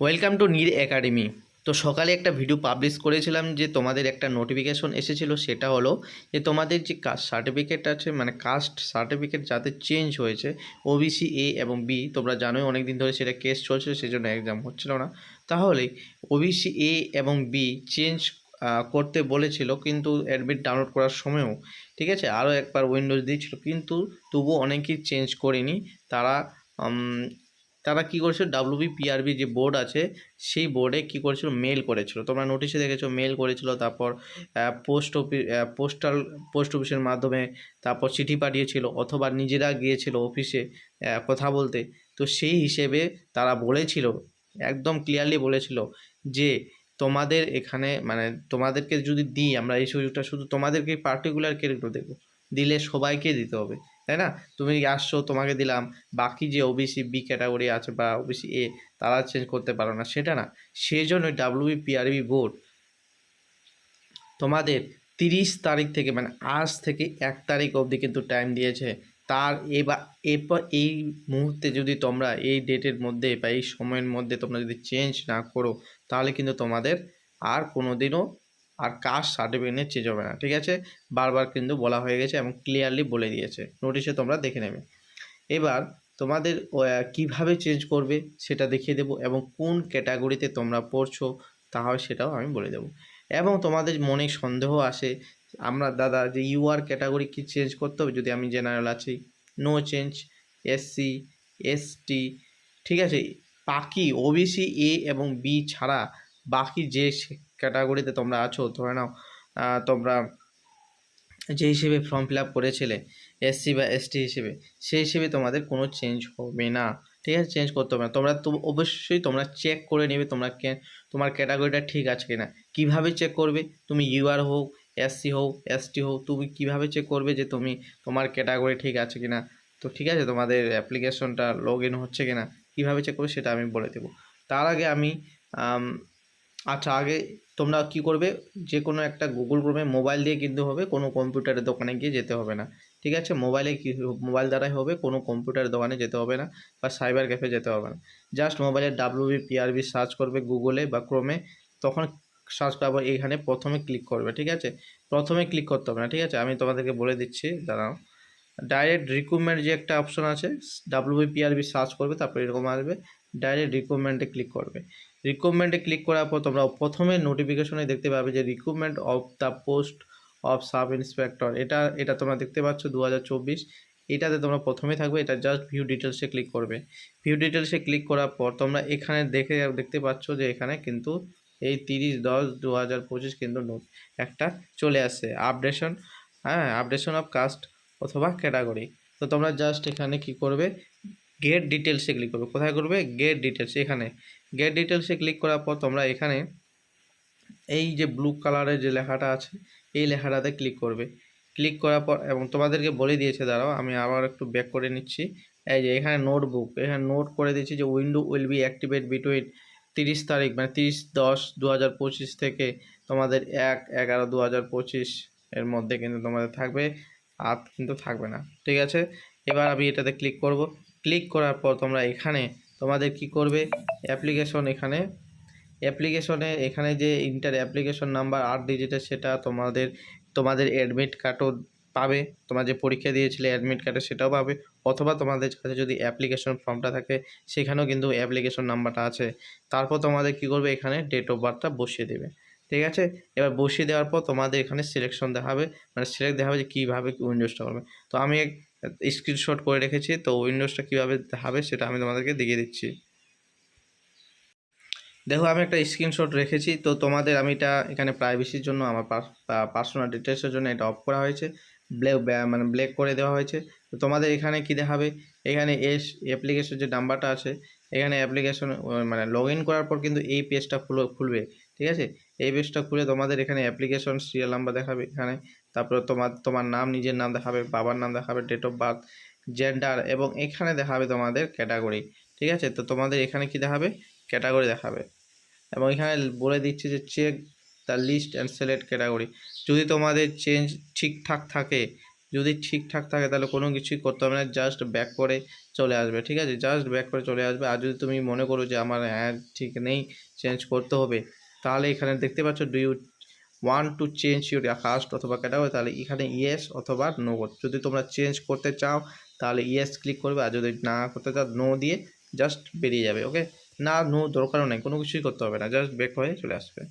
Welcome to Neer academy তো সকালে একটা ভিডিও পাবলিশ করেছিলাম যে তোমাদের একটা নোটিফিকেশন এসেছিল, সেটা হলো যে তোমাদের যে কাস্ট সার্টিফিকেট আছে মানে কাস্ট সার্টিফিকেট যাতে চেঞ্জ হয়েছে ওবিসি এ এবং বি তোমরা জানোই অনেক দিন ধরে সেটা কেস চলছিল সেই জন্য এক্সাম হচ্ছিল না। তাহলে ওবিসি এ এবং বি চেঞ্জ করতে বলেছিল, কিন্তু অ্যাডমিট ডাউনলোড করার সময়ও, ঠিক আছে? আরও একবার উইন্ডোজ দিয়েছিল, কিন্তু তবুও অনেকেই চেঞ্জ করেনি। তারা তারা কী করেছিল? ডাব্লিউবি পিআরবি যে বোর্ড আছে, সেই বোর্ডে কী করেছিল? মেল করেছিল। তোমরা নোটিশে দেখেছ মেল করেছিল, তারপর পোস্ট অফিস পোস্টাল পোস্ট অফিসের মাধ্যমে তারপর চিঠি পাঠিয়েছিল অথবা নিজেরা গিয়েছিল অফিসে কথা বলতে। তো সেই হিসেবে তারা বলেছিল, একদম ক্লিয়ারলি বলেছিল যে তোমাদের এখানে মানে তোমাদেরকে যদি দিই, আমরা এই সুযোগটা শুধু তোমাদেরকে পার্টিকুলার কেন দেবো। দিলে সবাইকে দিতে হবে। তাই না? তুমি আসছো, তোমাকে দিলাম। বাকি যে ওবিসি বি ক্যাটাগরি আছে বা ওবিসি এ তারা চেঞ্জ করতে পারো না। সেটা না সেই জন্য ডাব্লিউবি পিআরবি বোর্ড তোমাদের তিরিশ তারিখ থেকে মানে আজ থেকে এক তারিখ অবধি কিন্তু টাইম দিয়েছে। তার এবার এরপর এই মুহূর্তে যদি তোমরা এই ডেটের মধ্যে বা এই সময়ের মধ্যে তোমরা যদি চেঞ্জ না করো, তাহলে কিন্তু তোমাদের আর কোনো দিনও আর কাস্ট সার্টিফিকেট নিয়ে চেঞ্জ হবে না, ঠিক আছে? বারবার কিন্তু বলা হয়ে গেছে এবং ক্লিয়ারলি বলে দিয়েছে। নোটিশে তোমরা দেখে নেবে। এবার তোমাদের কীভাবে চেঞ্জ করবে সেটা দেখিয়ে দেবো এবং কোন ক্যাটাগরিতে তোমরা পড়ছো তাহলে সেটাও আমি বলে দেবো। এবং তোমাদের মনে সন্দেহ আসে, আমরা, দাদা, যে ইউআর ক্যাটাগরি কি চেঞ্জ করতে হবে? যদি আমি জেনারেল আছি নো চেঞ্জ এসসি এসটি ঠিক আছে? বাকি ওবিসি এ এবং বি ছাড়া বাকি যে ক্যাটাগরিতে তোমরা আছো ধরে নাও তোমরা যে হিসেবে ফর্ম ফিল আপ করেছিলে এসসি বা এসটি হিসেবে সেই হিসেবে তোমাদের কোনো চেঞ্জ হবে না ঠিক আছে? চেঞ্জ করতে হবে না। তোমরা তো অবশ্যই তোমরা চেক করে নেবে তোমরা তোমার ক্যাটাগরিটা ঠিক আছে কিনা। কীভাবে চেক করবে? তুমি ইউআর হোক এসসি হোক এসটি হোক তুমি কীভাবে চেক করবে যে তুমি তোমার ক্যাটাগরি ঠিক আছে কিনা? তো ঠিক আছে তোমাদের অ্যাপ্লিকেশনটা লগ ইন হচ্ছে কিনা? কীভাবে চেক করবে সেটা আমি বলে দেবো। তার আগে আম, আচ্ছা আগে তোমরা কি করবে? যে কোনো একটা গুগল ক্রোমে মোবাইল দিয়ে কিনতে হবে, কোনো কম্পিউটারের দোকানে গিয়ে যেতে হবে না। ঠিক আছে? মোবাইলে কি মোবাইল দ্বারাই হবে, কোনো কম্পিউটারের দোকানে যেতে হবে না বা সাইবার ক্যাফে যেতে হবে না। জাস্ট মোবাইলে ডাব্লিউবি পিআরবি সার্চ করবে গুগলে বা ক্রোমে তখন সার্চ করার এখানে প্রথমে ক্লিক করবে, ঠিক আছে? প্রথমে ক্লিক করতে হবে না, ঠিক আছে? আমি তোমাদেরকে বলে দিচ্ছি, দাঁড়াও। ডাইরেক্ট রিক্রুটমেন্ট যে একটা অপশন আছে ডাব্লিউবি পিআরবি সার্চ করবে, তারপরে এরকম আসবে ডাইরেক্ট রিক্রুটমেন্টে ক্লিক করবে। রিক্রুটমেন্টে ক্লিক করার পর তোমরা প্রথমে নোটিফিকেশনে দেখতে পাবে যে recruitment of the post of sub inspector এটা এটা তোমরা দেখতে পাচ্ছ দু হাজার চব্বিশ। এটাতে তোমরা প্রথমে থাকবে, এটা জাস্ট ভিউ ডিটেলসে ক্লিক করবে। ভিউ ডিটেলসে ক্লিক করার পর তোমরা এখানে দেখে, দেখতে পাচ্ছ যে এখানে কিন্তু এই তিরিশ দশ দু হাজার পঁচিশ কিন্তু নোট একটা চলে আসছে। আপডেশন হ্যাঁ আপডেশন অফ কাস্ট অথবা ক্যাটাগরি তো তোমরা জাস্ট এখানে কি করবে গেট ডিটেলসে ক্লিক করবে। কোথায় করবে? গেট ডিটেলস এখানে। গেট ডিটেলসে ক্লিক করার পর তোমরা এখানে এই যে ব্লু কালারের যে লেখাটা আছে, এই লেখাটাতে ক্লিক করবে। ক্লিক করার পর এবং তোমাদেরকে বলে দিয়েছে, দাঁড়াও, আমি আবার একটু ব্যাক করে নিচ্ছি। এই যে এখানে নোটবুক এখানে নোট করে দিয়েছি যে window will be activate between তিরিশ তারিখ মানে তিরিশ দশ দু হাজার পঁচিশ থেকে তোমাদের এক এগারো দু হাজার পঁচিশ এর মধ্যে কিন্তু তোমাদের থাকবে, আর কিন্তু থাকবে না। ঠিক আছে? এবার আমি এটাতে ক্লিক করব। ক্লিক করার পর তোমরা এখানে তোমাদের কি করবে? অ্যাপ্লিকেশন এখানে। অ্যাপ্লিকেশনে এখানে যে ইন্টার অ্যাপ্লিকেশন নাম্বার আট ডিজিটের সেটা তোমাদের তোমাদের অ্যাডমিট কার্ডও পাবে। তোমরা যে পরীক্ষা দিয়েছিলে অ্যাডমিট কার্ডে সেটাও পাবে। অথবা তোমাদের কাছে যদি অ্যাপ্লিকেশন ফর্মটা থাকে, সেখানেও কিন্তু অ্যাপ্লিকেশন নাম্বারটা আছে। তারপর তোমাদের কি করবে? এখানে ডেট অফ বার্থটা বসিয়ে দেবে। ঠিক আছে? এবার বসিয়ে দেওয়ার পর তোমাদের এখানে সিলেকশন দেখাবে। মানে সিলেক্ট দেখাবে যে কীভাবে উইন্ডোজটা করবে। তো আমি স্ক্রিনশট করে রেখেছি, তো উইন্ডোজটা কীভাবে হবে সেটা আমি তোমাদেরকে দেখিয়ে দিচ্ছি। দেখো, আমি একটা স্ক্রিনশট রেখেছি, তো তোমাদের আমি এটা এখানে প্রাইভেসির জন্য, আমার পার্সোনাল ডিটেলসের জন্য এটা অফ করা হয়েছে। ব্ল্যাক মানে ব্ল্যাক করে দেওয়া হয়েছে। তো তোমাদের এখানে কি দেখাবে? এখানে এস অ্যাপ্লিকেশন যে নাম্বারটা আছে, এখানে অ্যাপ্লিকেশন মানে লগ ইন করার পর কিন্তু এই পেজটা খুলো, খুলবে, ঠিক আছে? এই পেজটা খুলে তোমাদের এখানে অ্যাপ্লিকেশন সিরিয়াল নাম্বার দেখাবে, এখানে। তারপরে তোমার তোমার নাম, নিজের নাম দেখাবে, বাবার নাম দেখাবে ডেট অফ বার্থ জেন্ডার এবং এখানে দেখাবে তোমাদের ক্যাটাগরি ঠিক আছে? তো তোমাদের এখানে কি দেখাবে? ক্যাটাগরি দেখাবে। এবং এখানে বলে দিচ্ছে যে check the list and select category যদি তোমাদের চেঞ্জ ঠিকঠাক থাকে, যদি ঠিকঠাক থাকে তাহলে কোনো কিছুই করতে হবে না জাস্ট ব্যাক করে চলে আসবে, ঠিক আছে? জাস্ট ব্যাক করে চলে আসবে। আর যদি তুমি মনে করো যে আমার হ্যাঁ ঠিক নেই চেঞ্জ করতে হবে, তাহলে এখানে দেখতে পাচ্ছ do you want to change your caste অথবা ক্যাটাগরি তাহলে এখানে ইয়েস অথবা নো যদি তোমরা চেঞ্জ করতে চাও, তাহলে ইয়েস ক্লিক করবে। আর যদি না করতে চাও নো দিয়ে জাস্ট বেরিয়ে যাবে ওকে না নো দরকারও নেই, কোনো কিছুই করতে হবে না জাস্ট ব্যাক হয়ে চলে আসবে।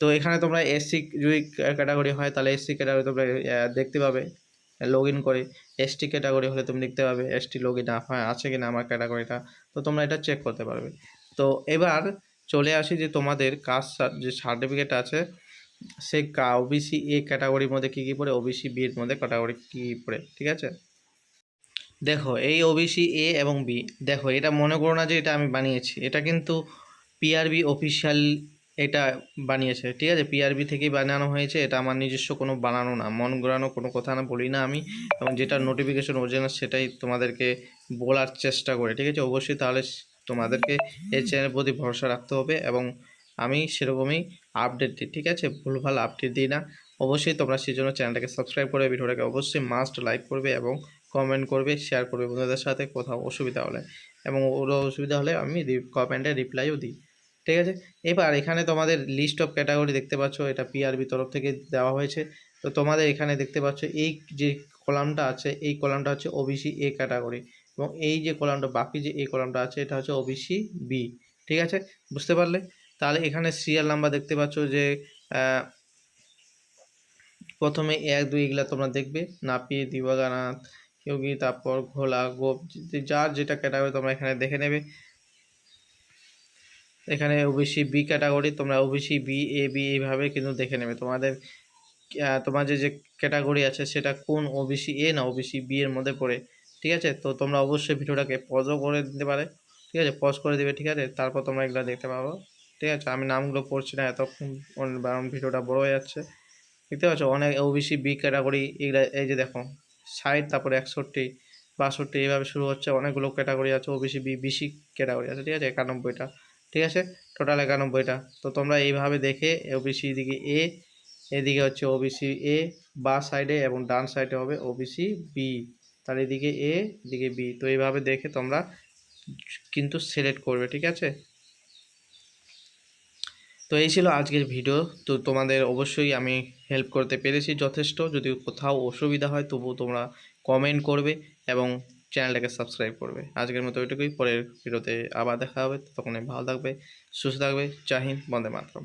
তো এখানে তোমরা এসসি যদি ক্যাটাগরি হয়, তাহলে এসসি ক্যাটাগরি তোমরা দেখতে পাবে লগ ইন করে। এসটি ক্যাটাগরি হলে তুমি দেখতে পাবে এসটি লগ ইন হয়, আছে কি না আমার ক্যাটাগরিটা তো তোমরা এটা চেক করতে পারবে। তো এবার চলে আসি যে তোমাদের কাস্ট যে সার্টিফিকেট আছে সে কা ওবিসি এ ক্যাটাগরির মধ্যে কী কী পড়ে? ওবিসি বি মধ্যে ক্যাটাগরি কী কী পড়ে? ঠিক আছে? দেখো, এই ওবিসি এ এবং বি দেখো, এটা মনে করো না যে এটা আমি বানিয়েছি। এটা কিন্তু পিআরবি অফিসিয়াল এটা বানিয়েছে। ঠিক আছে? পিআরবি থেকেই বানানো হয়েছে। এটা আমার নিজস্ব কোনো বানানো না। মন ঘোরানো কোনো কথা না, বলি না আমি। এবং যেটা নোটিফিকেশন অরিজিনাল সেটাই তোমাদেরকে বলার চেষ্টা করে। ঠিক আছে? অবশ্যই তাহলে তোমাদেরকে এই চ্যানেলের প্রতি ভরসা রাখতে হবে এবং আমি সেরকমই আপডেট দিই, ঠিক আছে? ভুলভাল আপডেট দিই না। অবশ্যই তোমরা সেই জন্য চ্যানেলটাকে সাবস্ক্রাইব করে ভিডিওটাকে অবশ্যই মাস্ট লাইক করবে এবং কমেন্ট করবে শেয়ার করবে বন্ধুদের সাথে, কোথাও অসুবিধা হলে। এবং ওরও অসুবিধা হলে আমি কমেন্টে রিপ্লাইও দিই, ঠিক আছে? এবার এখানে তোমাদের লিস্ট অফ ক্যাটাগরি দেখতে পাচ্ছ, এটা পিআরবি তরফ থেকে দেওয়া হয়েছে। তো তোমাদের এখানে দেখতে পাচ্ছ, এই যে কলামটা আছে, এই কলামটা হচ্ছে ওবিসি এ ক্যাটাগরি এবং এই যে কলামটা, বাকি যে এই কলামটা আছে, এটা হচ্ছে ওবিসি বি ঠিক আছে? বুঝতে পারলে? তাহলে এখানে সিরিয়াল নাম্বার দেখতে পাচ্ছ যে প্রথমে এক, দুই এগুলা তোমরা দেখবে। নাপি দিবাগানাথ যোগী, তারপর ঘোলা, গোপ যার যেটা ক্যাটাগরি তোমরা এখানে দেখে নেবে। এখানে ওবিসি বি ক্যাটাগরি তোমরা ওবিসি বি এ বি এইভাবে কিন্তু দেখে নেবে। তোমাদের যে যে ক্যাটাগরি আছে সেটা কোন ওবিসি এ না ওবিসি বি এর মধ্যে পড়ে, ঠিক আছে? তো তোমরা অবশ্যই ভিডিওটাকে পজও করে দিতে পারে, ঠিক আছে? পজ করে দিবে, ঠিক আছে? তারপর তোমরা এগুলো দেখতে পাবো ঠিক আছে, আমি নামগুলো পড়ছি না, এতক্ষণ কারণ ভিডিওটা বড় হয়ে যাচ্ছে। দেখতে পাচ্ছ, অনেক ওবিসি বি ক্যাটাগরি এগুলা, এই যে দেখো, ষাট, তারপরে একষট্টি, বাষট্টি, এইভাবে শুরু হচ্ছে, অনেকগুলো ক্যাটাগরি আছে ওবিসি বি বিসি ক্যাটাগরি আছে, ঠিক আছে, একানব্বইটা, ঠিক আছে টোটাল একানব্বইটা। তো তোমরা এইভাবে দেখে ওবিসি দিকে এ এদিকে হচ্ছে ওবিসি এ বা সাইডে এবং ডান সাইডে হবে ওবিসি বি তার এদিকে এ এদিকে বি তো এইভাবে দেখে তোমরা কিন্তু সিলেক্ট করবে, ঠিক আছে? তো এই ছিল আজকের ভিডিও। তো তোমাদের অবশ্যই আমি হেল্প করতে পেরেছি যথেষ্ট। যদি কোথাও অসুবিধা হয়, তবুও তোমরা কমেন্ট করবে এবং চ্যানেলটাকে সাবস্ক্রাইব করবে। আজকের মতো ওইটুকুই পরের ভিডিওতে আবার দেখা হবে। তখন ভালো থাকবে, সুস্থ থাকবে। চাহিন বন্দে মাতরম।